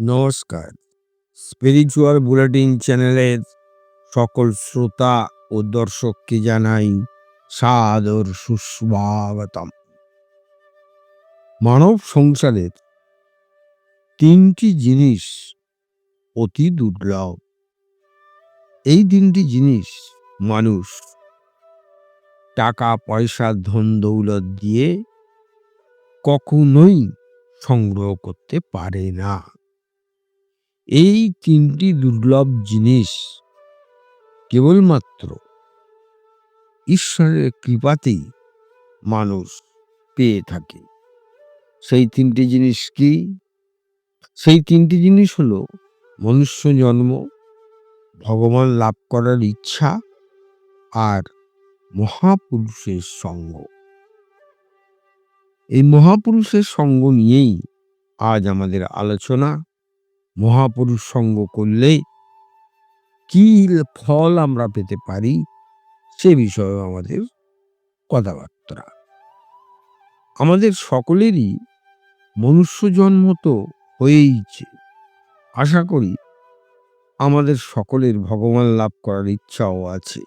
নমস্কার। Spiritual bulletin চ্যানেলের সকল শ্রোতা ও দর্শককে জানাই সাদর সুস্বাগতম। মানব সংসারের তিনটি জিনিস অতি দুর্লভ। এই তিনটি জিনিস মানুষ টাকা পয়সা ধন দৌলত দিয়ে কখনোই সংগ্রহ করতে পারে না। এই তিনটি দুর্লভ জিনিস কেবলমাত্র ঈশ্বরের কৃপাতেই মানুষ পেয়ে থাকে। সেই তিনটি জিনিস কি? সেই তিনটি জিনিস হলো মনুষ্য জন্ম, ভগবান লাভ করার ইচ্ছা আর মহাপুরুষের সঙ্গ। এই মহাপুরুষের সঙ্গ নিয়েই আজ আমাদের আলোচনা। মহাপুরুষ সঙ্গ করলে কি ফল আমরা পেতে পারি? সে বিষয়ে আমাদের কথাবার্তা। আমাদের সকলেরই মনুষ্য জন্ম তো হয়েইছে। আশা করি আমাদের সকলের ভগবান লাভ করার ইচ্ছাও আছে।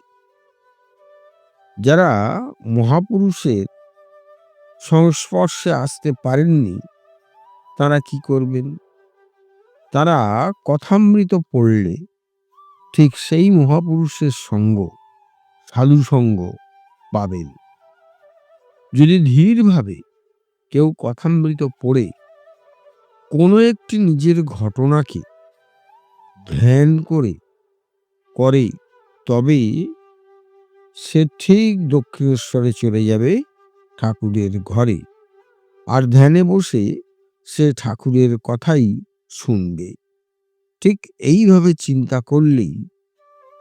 যারা মহাপুরুষের সংস্পর্শে আসতে পারেননি, তারা কি করবেন? তারা কথামৃত পড়লে ঠিক সেই মহাপুরুষের সঙ্গ, সাধু সঙ্গ পাবেন। যদি ধীরভাবে কেউ কথামৃত পড়ে, কোনো একটি নিজের ঘটনাকে ধ্যান করে করে, তবে সে ঠিক দক্ষিণেশ্বরে চলে যাবে ঠাকুরের ঘরে। আর ধ্যানে বসে সে ঠাকুরের কথাই শুনবে। ঠিক এইভাবে চিন্তা করলেই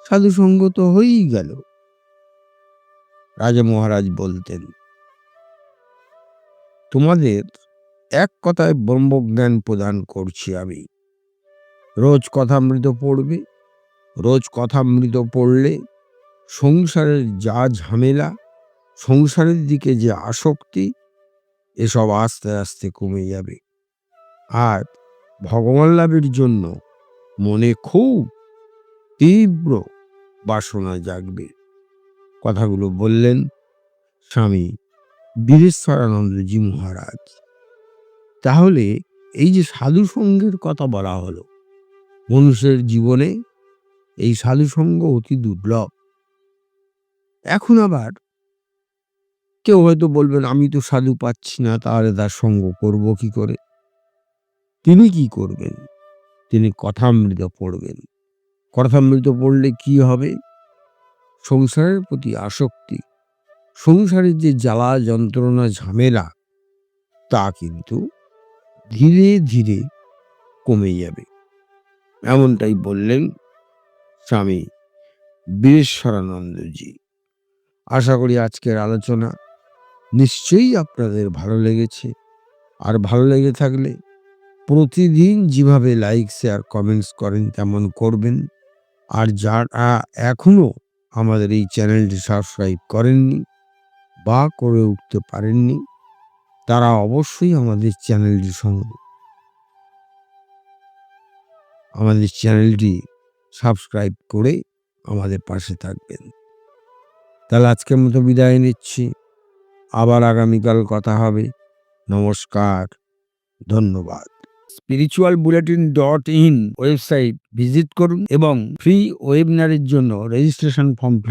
সাধুসঙ্গ তো হয়েই গেল। রাজা মহারাজ বলতেন, তোমাদের এক কথায় ব্রহ্মজ্ঞান প্রদান করছি আমি। রোজ কথামৃত পড়বে, রোজ কথামৃত পড়লে সংসারের যা ঝামেলা, সংসারের দিকে যে আসক্তি, এসব আস্তে আস্তে কমে যাবে। আর ভগবান লাভের জন্য মনে খুব তীব্র বাসনা জাগবে। কথাগুলো বললেন স্বামী বীরেশ্বরানন্দজি মহারাজ। তাহলে এই যে সাধু সঙ্গের কথা বলা হলো মানুষের জীবনে এই সাধু সঙ্গ অতি দুর্লভ। এখন আবার কেউ হয়তো বলবেন, আমি তো সাধু পাচ্ছি না, তাহলে তার সঙ্গ করব কি করে? তিনি কি করবেন? তিনি কথামৃত পড়বেন। কথামৃত পড়লে কি হবে? সংসারের প্রতি আসক্তি, সংসারের যে জ্বালা যন্ত্রণা ঝামেলা, তা কিন্তু ধীরে ধীরে কমে যাবে। এমনটাই বললেন স্বামী বীরেশ্বরানন্দজি আশা করি আজকের আলোচনা নিশ্চয়ই আপনাদের ভালো লেগেছে। আর ভালো লেগে থাকলে প্রতিদিন যেভাবে লাইক শেয়ার কমেন্টস করেন, তেমন করবেন। আর যারা এখনও আমাদের এই চ্যানেলটি সাবস্ক্রাইব করেননি বা করে উঠতে পারেননি, তারা অবশ্যই আমাদের চ্যানেলটির সঙ্গে আমাদের চ্যানেলটি সাবস্ক্রাইব করে আমাদের পাশে থাকবেন। তাহলে আজকের মতো বিদায় নিচ্ছি। আবার আগামীকাল কথা হবে। নমস্কার। ধন্যবাদ। Spiritual bulletin dot in website visit করুন এবং ফ্রি ওয়েবিনারের জন্য রেজিস্ট্রেশন ফর্ম ফিল